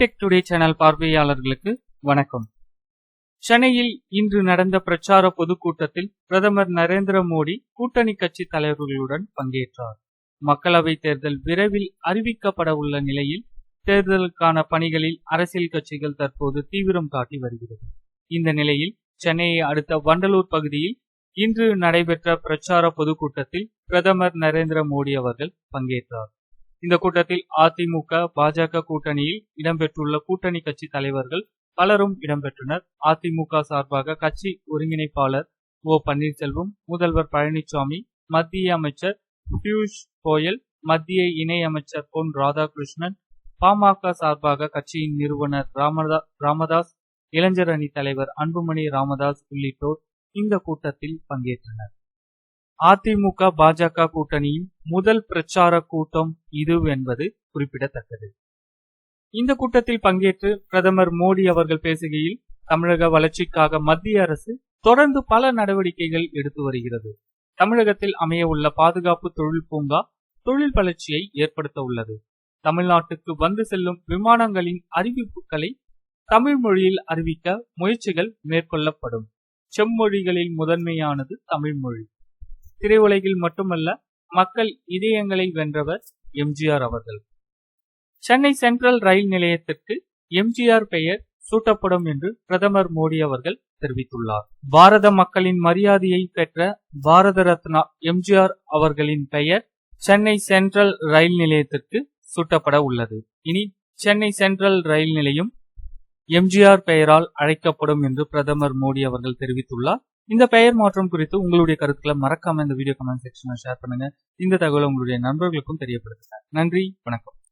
Tech today channel பார்வையாளர்களுக்கு வணக்கம். சென்னையில் இன்று நடந்த பிரச்சார பொதுக்கூட்டத்தில் பிரதமர் நரேந்திர மோடி கூட்டணி கட்சி தலைவர்களுடன் பங்கேற்றார். மக்களவை தேர்தல் விரைவில் அறிவிக்கப்பட உள்ள நிலையில் தேர்தலுக்கான பணிகளில் அரசியல் கட்சிகள் தற்போது தீவிரம் காட்டி வருகிறது. இந்த நிலையில் சென்னையை அடுத்த வண்டலூர் பகுதியில் இன்று நடைபெற்ற பிரச்சார பொதுக்கூட்டத்தில் பிரதமர் நரேந்திர மோடி அவர்கள் பங்கேற்றார். இந்த கூட்டத்தில் அதிமுக பாஜக கூட்டணியில் இடம்பெற்றுள்ள கூட்டணி கட்சி தலைவர்கள் பலரும் இடம்பெற்றனர். அதிமுக சார்பாக கட்சி ஒருங்கிணைப்பாளர் ஓ பன்னீர்செல்வம் முதல்வர் பழனிசாமி மத்திய அமைச்சர் பியூஷ் கோயல் மத்திய இணை அமைச்சர் பொன் ராதாகிருஷ்ணன் பாமக சார்பாக கட்சியின் நிறுவனர் ராமதா ராமதாஸ் இளைஞர் அணி தலைவர் அன்புமணி ராமதாஸ் உள்ளிட்டோர் இந்த கூட்டத்தில் பங்கேற்றனர். அதிமுக பாஜக கூட்டணியின் முதல் பிரச்சார கூட்டம் இது என்பது குறிப்பிடத்தக்கது. இந்த கூட்டத்தில் பங்கேற்று பிரதமர் மோடி அவர்கள் பேசுகையில் தமிழக வளர்ச்சிக்காக மத்திய அரசு தொடர்ந்து பல நடவடிக்கைகள் எடுத்து வருகிறது. தமிழகத்தில் அமைய உள்ள பாதுகாப்பு தொழில் பூங்கா தொழில் வளர்ச்சியை ஏற்படுத்த உள்ளது. தமிழ்நாட்டுக்கு வந்து செல்லும் விமானங்களின் அறிவிப்புகளை தமிழ் மொழியில் அறிவிக்க முயற்சிகள் மேற்கொள்ளப்படும். செம்மொழிகளில் முதன்மையானது தமிழ் மொழி. திரையுலகில் மட்டுமல்ல மக்கள் இதயங்களை வென்றவர் எம்ஜிஆர் அவர்கள். சென்னை சென்ட்ரல் ரயில் நிலையத்திற்கு எம்ஜிஆர் பெயர் சூட்டப்படும் என்று பிரதமர் மோடி அவர்கள் தெரிவித்துள்ளார். பாரத மக்களின் மரியாதையை பெற்ற பாரத ரத்னா எம்ஜிஆர் அவர்களின் பெயர் சென்னை சென்ட்ரல் ரயில் நிலையத்திற்கு சூட்டப்பட உள்ளது. இனி சென்னை சென்ட்ரல் ரயில் நிலையம் எம்ஜிஆர் பெயரால் அழைக்கப்படும் என்று பிரதமர் மோடி அவர்கள் தெரிவித்துள்ளார். இந்த பெயர் மாற்றம் குறித்து உங்களுடைய கருத்துக்களை மறக்காம இந்த வீடியோ கமெண்ட் செக்ஷன்ல ஷேர் பண்ணுங்க. இந்த தகவலை உங்களுடைய நண்பர்களுக்கும் தெரியப்படுத்துங்க. நன்றி வணக்கம்.